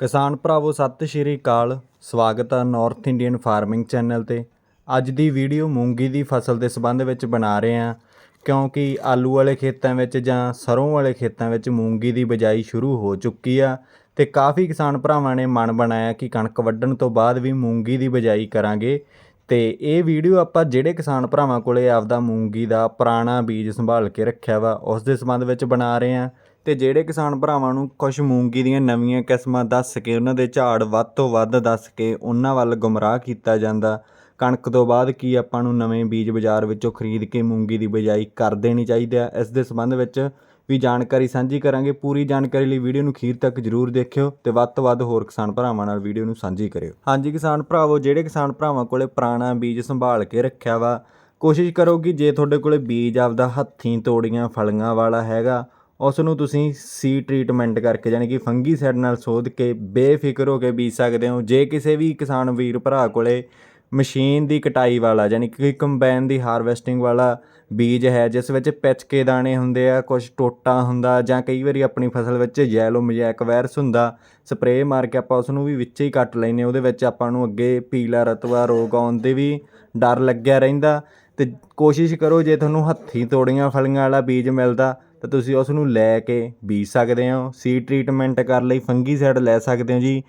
ਕਿਸਾਨ ਭਰਾਵੋ, ਸਤਿ ਸ਼੍ਰੀ ਅਕਾਲ। ਸਵਾਗਤ ਹੈ ਨਾਰਥ ਇੰਡੀਅਨ ਫਾਰਮਿੰਗ ਚੈਨਲ ਤੇ। ਅੱਜ ਦੀ ਵੀਡੀਓ ਮੂੰਗੀ ਦੀ ਫਸਲ ਦੇ ਸੰਬੰਧ ਵਿੱਚ ਬਣਾ ਰਹੇ ਹਾਂ, ਕਿਉਂਕਿ ਆਲੂ ਵਾਲੇ ਖੇਤਾਂ ਵਿੱਚ ਜਾਂ ਸਰੋਂ ਵਾਲੇ ਖੇਤਾਂ ਵਿੱਚ ਮੂੰਗੀ ਦੀ ਬਿਜਾਈ ਸ਼ੁਰੂ ਹੋ ਚੁੱਕੀ ਆ ਤੇ ਕਾਫੀ ਕਿਸਾਨ ਭਰਾਵਾਂ ਨੇ ਮਨ ਬਣਾਇਆ ਕਿ ਕਣਕ ਵੱਢਣ ਤੋਂ ਬਾਅਦ ਵੀ ਮੂੰਗੀ ਦੀ ਬਿਜਾਈ ਕਰਾਂਗੇ। ਤੇ ਇਹ ਵੀਡੀਓ ਆਪਾਂ ਜਿਹੜੇ ਕਿਸਾਨ ਭਰਾਵਾਂ ਕੋਲੇ ਆਪਦਾ ਮੂੰਗੀ ਦਾ ਪੁਰਾਣਾ ਬੀਜ ਸੰਭਾਲ ਕੇ ਰੱਖਿਆ ਵਾ, ਉਸ ਦੇ ਸੰਬੰਧ ਵਿੱਚ ਬਣਾ ਰਹੇ ਹਾਂ। ਤੇ ਜਿਹੜੇ ਕਿਸਾਨ ਭਰਾਵਾਂ ਨੂੰ ਕੁਝ ਮੂੰਗੀ ਦੀਆਂ ਨਵੀਆਂ ਕਿਸਮਾਂ ਦੱਸ ਕੇ, ਉਹਨਾਂ ਦੇ ਝਾੜ ਵੱਧ ਤੋਂ ਵੱਧ ਦੱਸ ਕੇ ਉਹਨਾਂ ਵੱਲ ਗੁੰਮਰਾਹ ਕੀਤਾ ਜਾਂਦਾ, ਕਣਕ ਤੋਂ ਬਾਅਦ ਕੀ ਆਪਾਂ ਨੂੰ ਨਵੇਂ ਬੀਜ ਬਾਜ਼ਾਰ ਵਿੱਚੋਂ ਖਰੀਦ ਕੇ ਮੂੰਗੀ ਦੀ ਬਿਜਾਈ ਕਰ ਦੇਣੀ ਚਾਹੀਦੀ ਹੈ ਇਸ ਦੇ ਸੰਬੰਧ ਵਿੱਚ ਵੀ ਜਾਣਕਾਰੀ ਸਾਂਝੀ ਕਰਾਂਗੇ। ਪੂਰੀ ਜਾਣਕਾਰੀ ਲਈ ਵੀਡੀਓ ਨੂੰ ਅਖੀਰ ਤੱਕ ਜਰੂਰ ਦੇਖਿਓ ਤੇ ਵੱਧ ਤੋਂ ਵੱਧ ਹੋਰ ਕਿਸਾਨ ਭਰਾਵਾਂ ਨਾਲ ਵੀਡੀਓ ਨੂੰ ਸਾਂਝੀ ਕਰਿਓ। ਹਾਂਜੀ ਕਿਸਾਨ ਭਰਾਵੋ, ਜਿਹੜੇ ਕਿਸਾਨ ਭਰਾਵਾਂ ਕੋਲੇ ਪੁਰਾਣਾ ਬੀਜ ਸੰਭਾਲ ਕੇ ਰੱਖਿਆ ਵਾ, ਕੋਸ਼ਿਸ਼ ਕਰੋ ਕਿ ਜੇ ਤੁਹਾਡੇ ਕੋਲੇ ਬੀਜ ਆਪਦਾ ਹੱਥੀਂ ਤੋੜੀਆਂ ਫਲੀਆਂ ਵਾਲਾ ਹੈਗਾ ਉਸ ਨੂੰ ਤੁਸੀਂ ਸੀ ਟ੍ਰੀਟਮੈਂਟ ਕਰਕੇ ਯਾਨੀ ਕਿ ਫੰਗੀਸਾਈਡ ਨਾਲ ਸੋਧ ਕੇ ਬੇਫਿਕਰ ਹੋ ਕੇ ਬੀਜ ਸਕਦੇ ਹੋ। ਜੇ ਕਿਸੇ ਵੀ ਕਿਸਾਨ ਵੀਰ ਭਰਾ ਕੋਲੇ ਮਸ਼ੀਨ ਦੀ ਕਟਾਈ ਵਾਲਾ ਯਾਨੀ ਕਿ ਕੰਬਾਈਨ ਦੀ ਹਾਰਵੈਸਟਿੰਗ ਵਾਲਾ ਬੀਜ ਹੈ, ਜਿਸ ਵਿੱਚ ਪਿਚਕੇ ਦਾਣੇ ਹੁੰਦੇ ਆ ਕੁਝ ਟੋਟਾ ਹੁੰਦਾ, ਜਾਂ ਕਈ ਵਾਰੀ ਆਪਣੀ ਫਸਲ ਵਿੱਚ ਯੈਲੋ ਮਜੈਕ ਵਾਇਰਸ ਹੁੰਦਾ ਸਪਰੇਅ ਮਾਰ ਕੇ ਆਪਾਂ ਉਸ ਨੂੰ ਵੀ ਵਿੱਚ ਹੀ ਕੱਟ ਲੈਨੇ ਉਹਦੇ ਵਿੱਚ ਆਪਾਂ ਨੂੰ ਅੱਗੇ ਪੀਲਾ ਰਤਵਾ ਰੋਗ ਆਉਣ ਦੇ ਵੀ ਡਰ ਲੱਗਿਆ ਰਹਿੰਦਾ। ਅਤੇ ਕੋਸ਼ਿਸ਼ ਕਰੋ ਜੇ ਤੁਹਾਨੂੰ ਹੱਥੀਂ ਤੋੜੀਆਂ ਫਲੀਆਂ ਵਾਲਾ ਬੀਜ ਮਿਲਦਾ, ਤਾਂ ਤੁਸੀਂ ਉਸ ਨੂੰ ਲੈ ਕੇ ਬੀਜ ਸਕਦੇ ਹੋ। ਸੀ ਟ੍ਰੀਟਮੈਂਟ ਕਰਨ ਲਈ ਫੰਗੀਸਾਈਡ ਲੈ ਸਕਦੇ ਹੋ ਜੀ।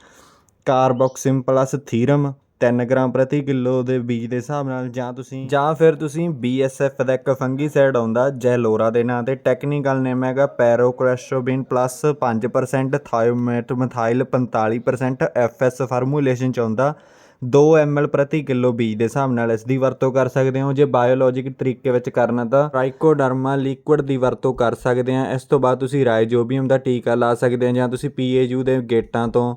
ਕਾਰਬੋਕਸਿਮ ਪਲੱਸ ਥੀਰਮ 3 ਗ੍ਰਾਮ ਪ੍ਰਤੀ ਕਿਲੋ ਦੇ ਬੀਜ ਦੇ ਹਿਸਾਬ ਨਾਲ ਜਾਂ ਤੁਸੀਂ ਜਾਂ ਫਿਰ ਤੁਸੀਂ BSF ਦਾ ਇੱਕ ਫੰਗੀਸਾਈਡ ਆਉਂਦਾ, ਜੈਲੋਰਾ ਦੇ ਨਾਂ ਤੇ ਟੈਕਨੀਕਲ ਨੇਮ ਹੈਗਾ pyraclostrobin plus 5% thiophanate methyl 45% FS formulation ਚ ਆਉਂਦਾ। 2 ml ਪ੍ਰਤੀ ਕਿਲੋ ਬੀਜ ਦੇ ਹਿਸਾਬ ਨਾਲ ਇਸ ਦੀ ਵਰਤੋਂ ਕਰ ਸਕਦੇ ਹੋ। ਜੇ ਬਾਇਓਲੋਜਿਕ ਤਰੀਕੇ ਵਿੱਚ ਕਰਨਾ ਤਾਂ ਟ੍ਰਾਈਕੋਡਰਮਾ ਲਿਕੁਇਡ ਦੀ ਵਰਤੋਂ ਕਰ ਸਕਦੇ ਆ। ਇਸ ਤੋਂ ਬਾਅਦ ਤੁਸੀਂ ਰਾਈਜੋਬੀਅਮ ਦਾ ਟੀਕਾ ਲਾ ਸਕਦੇ ਆ ਜਾਂ ਤੁਸੀਂ ਪੀਏਯੂ ਦੇ ਗੇਟਾਂ ਤੋਂ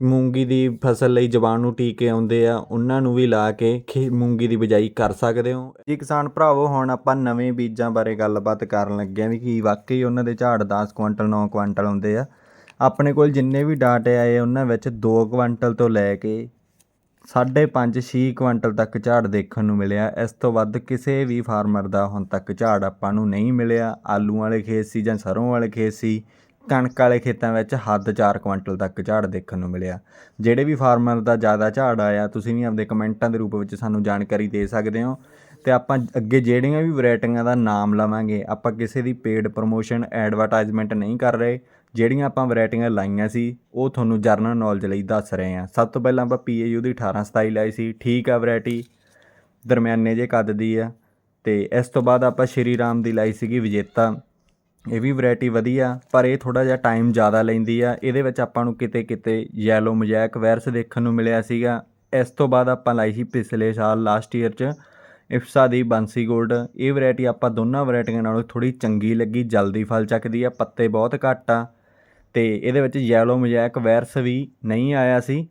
ਮੂੰਗੀ ਦੀ ਫਸਲ ਲਈ ਜਵਾਣੂ ਟੀਕੇ ਆਉਂਦੇ ਆ, ਉਹਨਾਂ ਨੂੰ ਵੀ ਲਾ ਕੇ ਖੇ ਮੂੰਗੀ ਦੀ ਬਿਜਾਈ ਕਰ ਸਕਦੇ ਹੋ। ਜੀ ਕਿਸਾਨ ਭਰਾਵੋ, ਹੁਣ ਆਪਾਂ ਨਵੇਂ ਬੀਜਾਂ ਬਾਰੇ ਗੱਲਬਾਤ ਕਰਨ ਲੱਗੇ ਆ ਵੀ ਕੀ ਵਾਕਈ ਉਹਨਾਂ ਦੇ ਝਾੜ 10 ਕੁਇੰਟਲ 9 ਕੁਇੰਟਲ ਆਉਂਦੇ ਆ। ਆਪਣੇ ਕੋਲ ਜਿੰਨੇ ਵੀ ਡਾਟੇ ਆਏ ਉਹਨਾਂ ਵਿੱਚ 2 ਕੁਇੰਟਲ ਤੋਂ ਲੈ ਕੇ 5.5 6 ਕੁਇੰਟਲ ਤੱਕ ਝਾੜ ਦੇਖਣ ਨੂੰ ਮਿਲਿਆ। ਇਸ ਤੋਂ ਵੱਧ ਕਿਸੇ ਵੀ ਫਾਰਮਰ ਦਾ ਹੁਣ ਤੱਕ ਝਾੜ ਆਪਾਂ ਨੂੰ ਨਹੀਂ ਮਿਲਿਆ। ਆਲੂ ਵਾਲੇ ਖੇਤ ਸੀ ਜਾਂ ਸਰੋਂ ਵਾਲੇ ਖੇਤ ਸੀ, ਕਣਕ ਵਾਲੇ ਖੇਤਾਂ ਵਿੱਚ ਹੱਦ 4 ਕੁਇੰਟਲ ਤੱਕ ਝਾੜ ਦੇਖਣ ਨੂੰ ਮਿਲਿਆ। ਜਿਹੜੇ ਵੀ ਫਾਰਮਰ ਦਾ ਜ਼ਿਆਦਾ ਝਾੜ ਆਇਆ, ਤੁਸੀਂ ਵੀ ਆਪਦੇ ਕਮੈਂਟਾਂ ਦੇ ਰੂਪ ਵਿੱਚ ਸਾਨੂੰ ਜਾਣਕਾਰੀ ਦੇ ਸਕਦੇ ਹੋ। ਤੇ ਆਪਾਂ ਅੱਗੇ ਜਿਹੜੀਆਂ ਵੀ ਵੈਰਾਈਟੀਆਂ ਦਾ ਨਾਮ ਲਵਾਂਗੇ, ਆਪਾਂ ਕਿਸੇ ਦੀ ਪੇਡ ਪ੍ਰੋਮੋਸ਼ਨ ਐਡਵਰਟਾਈਜ਼ਮੈਂਟ ਨਹੀਂ ਕਰ ਰਹੇ। ਜਿਹੜੀਆਂ ਆਪਾਂ ਵੈਰਾਈਟੀਆਂ ਲਾਈਆਂ ਸੀ, ਉਹ ਤੁਹਾਨੂੰ ਜਰਨਲ ਨੌਲੇਜ ਲਈ ਦੱਸ ਰਹੇ ਹਾਂ। ਸਭ ਤੋਂ ਪਹਿਲਾਂ ਆਪਾਂ ਪੀਏਯੂ ਦੀ 1827 ਲਾਈ ਸੀ, ਠੀਕ ਆ ਵੈਰਾਈਟੀ, ਦਰਮਿਆਨੇ ਜੇ ਕੱਦ ਦੀ ਆ। ਤੇ ਇਸ ਤੋਂ ਬਾਅਦ ਆਪਾਂ ਸ਼੍ਰੀ ਰਾਮ ਦੀ ਲਾਈ ਸੀਗੀ ਵਿਜੇਤਾ। ਇਹ ਵੀ ਵੈਰਾਈਟੀ ਵਧੀਆ, ਪਰ ਇਹ ਥੋੜਾ ਜਿਹਾ ਟਾਈਮ ਜ਼ਿਆਦਾ ਲੈਂਦੀ ਆ। ਇਹਦੇ ਵਿੱਚ ਆਪਾਂ ਨੂੰ ਕਿਤੇ ਕਿਤੇ ਯੈਲੋ ਮਜੈਕ ਵਾਇਰਸ ਦੇਖਣ ਨੂੰ ਮਿਲਿਆ ਸੀਗਾ। ਇਸ ਤੋਂ ਬਾਅਦ ਆਪਾਂ ਲਾਈ ਸੀ ਪਿਛਲੇ ਸਾਲ ਲਾਸਟ ਈਅਰ 'ਚ ਇਫਸਾ ਦੀ ਬੰਸੀ ਗੋਲਡ ਇਹ ਵੈਰਾਈਟੀ ਆਪਾਂ ਦੋਨਾਂ ਵੈਰਾਈਟੀਆਂ ਨਾਲੋਂ ਥੋੜੀ ਚੰਗੀ ਲੱਗੀ, ਜਲਦੀ ਫਲ ਚੱਕਦੀ ਆ, ਪੱਤੇ ਬਹੁਤ ਘੱਟ ਆ। ਤੇ ਇਹਦੇ ਵਿੱਚ ਯੈਲੋ ਮਜੈਕ ਵਾਇਰਸ ਵੀ ਨਹੀਂ ਆਇਆ ਸੀ।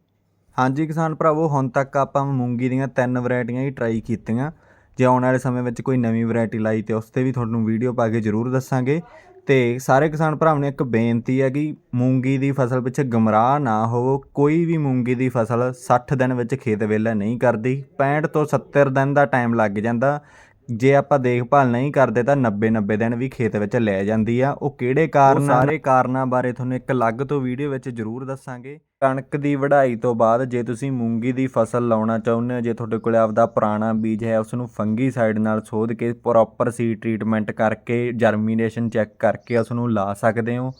ਹਾਂਜੀ ਕਿਸਾਨ ਭਰਾਵੋ, ਹੁਣ ਤੱਕ ਆਪਾਂ ਮੂੰਗੀ ਦੀਆਂ ਤਿੰਨ ਵੈਰਾਈਟੀਆਂ ਹੀ ਟਰਾਈ ਕੀਤੀਆਂ। ਜੇ ਆਉਣ ਵਾਲੇ ਸਮੇਂ ਵਿੱਚ ਕੋਈ ਨਵੀਂ ਵੈਰਾਈਟੀ ਲਾਈ ਤੇ ਉਸ ਤੇ ਵੀ ਤੁਹਾਨੂੰ ਵੀਡੀਓ ਪਾ ਕੇ ਜ਼ਰੂਰ ਦੱਸਾਂਗੇ। ਤੇ ਸਾਰੇ ਕਿਸਾਨ ਭਰਾਵਾਂ ਨੂੰ ਇੱਕ ਬੇਨਤੀ ਹੈ ਕਿ ਮੂੰਗੀ ਦੀ ਫਸਲ ਪਿੱਛੇ ਗਮਰਾਹ ਨਾ ਹੋਵੋ। ਕੋਈ ਵੀ ਮੂੰਗੀ ਦੀ ਫਸਲ 60 ਦਿਨ ਵਿੱਚ ਖੇਤ ਵਿਹਲਾ ਨਹੀਂ ਕਰਦੀ। 65 ਤੋਂ 70 ਦਿਨ ਦਾ ਟਾਈਮ ਲੱਗ ਜਾਂਦਾ। ਜੇ ਆਪਾਂ ਦੇਖਭਾਲ ਨਹੀਂ ਕਰਦੇ ਤਾਂ 90 90 ਦਿਨ ਵੀ ਖੇਤ ਵਿੱਚ ਲੈ ਜਾਂਦੀ ਆ। ਉਹ ਕਿਹੜੇ ਕਾਰਨ ਸਾਰੇ ਕਾਰਨਾਂ ਬਾਰੇ ਤੁਹਾਨੂੰ ਇੱਕ ਅਲੱਗ ਤੋਂ ਵੀਡੀਓ ਵਿੱਚ ਜ਼ਰੂਰ ਦੱਸਾਂਗੇ। ਕਣਕ ਦੀ ਵਢਾਈ ਤੋਂ ਬਾਅਦ ਜੇ ਤੁਸੀਂ ਮੂੰਗੀ ਦੀ ਫਸਲ ਲਾਉਣਾ ਚਾਹੁੰਦੇ ਹੋ ਜੇ ਤੁਹਾਡੇ ਕੋਲ ਆਪਦਾ ਪੁਰਾਣਾ ਬੀਜ ਹੈ ਉਸ ਨੂੰ ਫੰਗੀਸਾਈਡ ਨਾਲ ਸੋਧ ਕੇ ਪ੍ਰੋਪਰ ਸੀਡ ਟ੍ਰੀਟਮੈਂਟ ਕਰਕੇ ਜਰਮੀਨੇਸ਼ਨ ਚੈੱਕ ਕਰਕੇ ਉਸ ਨੂੰ ਲਾ ਸਕਦੇ ਹੋ।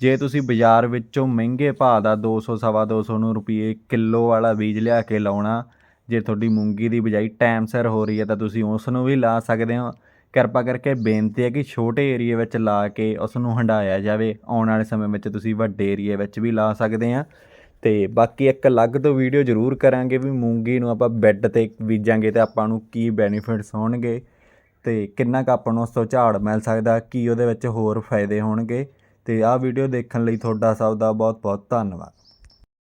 ਜੇ ਤੁਸੀਂ ਬਾਜ਼ਾਰ ਵਿੱਚੋਂ ਮਹਿੰਗੇ ਭਾਅ ਦਾ 200 ਸਵਾ 200 ਨੂੰ ਰੁਪਏ ਕਿਲੋ ਵਾਲਾ ਬੀਜ ਲਿਆ ਕੇ ਲਾਉਣਾ ਜੇ ਤੁਹਾਡੀ ਮੂੰਗੀ ਦੀ ਬਿਜਾਈ ਟਾਈਮ ਸਿਰ ਹੋ ਰਹੀ ਹੈ ਤਾਂ ਤੁਸੀਂ ਉਸ ਨੂੰ ਵੀ ਲਾ ਸਕਦੇ ਹੋ। ਕਿਰਪਾ ਕਰਕੇ ਬੇਨਤੀ ਹੈ ਕਿ ਛੋਟੇ ਏਰੀਆ ਵਿੱਚ ਲਾ ਕੇ ਉਸ ਨੂੰ ਹੰਡਾਇਆ ਜਾਵੇ। ਆਉਣ ਵਾਲੇ ਸਮੇਂ ਵਿੱਚ ਤੁਸੀਂ ਵੱਡੇ ਏਰੀਆ ਵਿੱਚ ਵੀ ਲਾ ਸਕਦੇ ਆ ਤੇ ਬਾਕੀ ਇੱਕ ਅਲੱਗ ਤੋਂ ਵੀਡੀਓ ਜ਼ਰੂਰ ਕਰਾਂਗੇ ਵੀ ਮੂੰਗੀ ਨੂੰ ਆਪਾਂ ਬੈੱਡ ਤੇ ਬੀਜਾਂਗੇ ਤੇ ਆਪਾਂ ਨੂੰ ਕੀ ਬੈਨੀਫਿਟਸ ਹੋਣਗੇ। ਤੇ ਕਿੰਨਾ ਕੁ ਆਪਾਂ ਨੂੰ ਉਸ ਤੋਂ ਝਾੜ ਮਿਲ ਸਕਦਾ, ਕੀ ਉਹਦੇ ਵਿੱਚ ਹੋਰ ਫਾਇਦੇ ਹੋਣਗੇ। ਤੇ ਆਹ ਵੀਡੀਓ ਦੇਖਣ ਲਈ ਤੁਹਾਡਾ ਸਭ ਦਾ ਬਹੁਤ ਬਹੁਤ ਧੰਨਵਾਦ।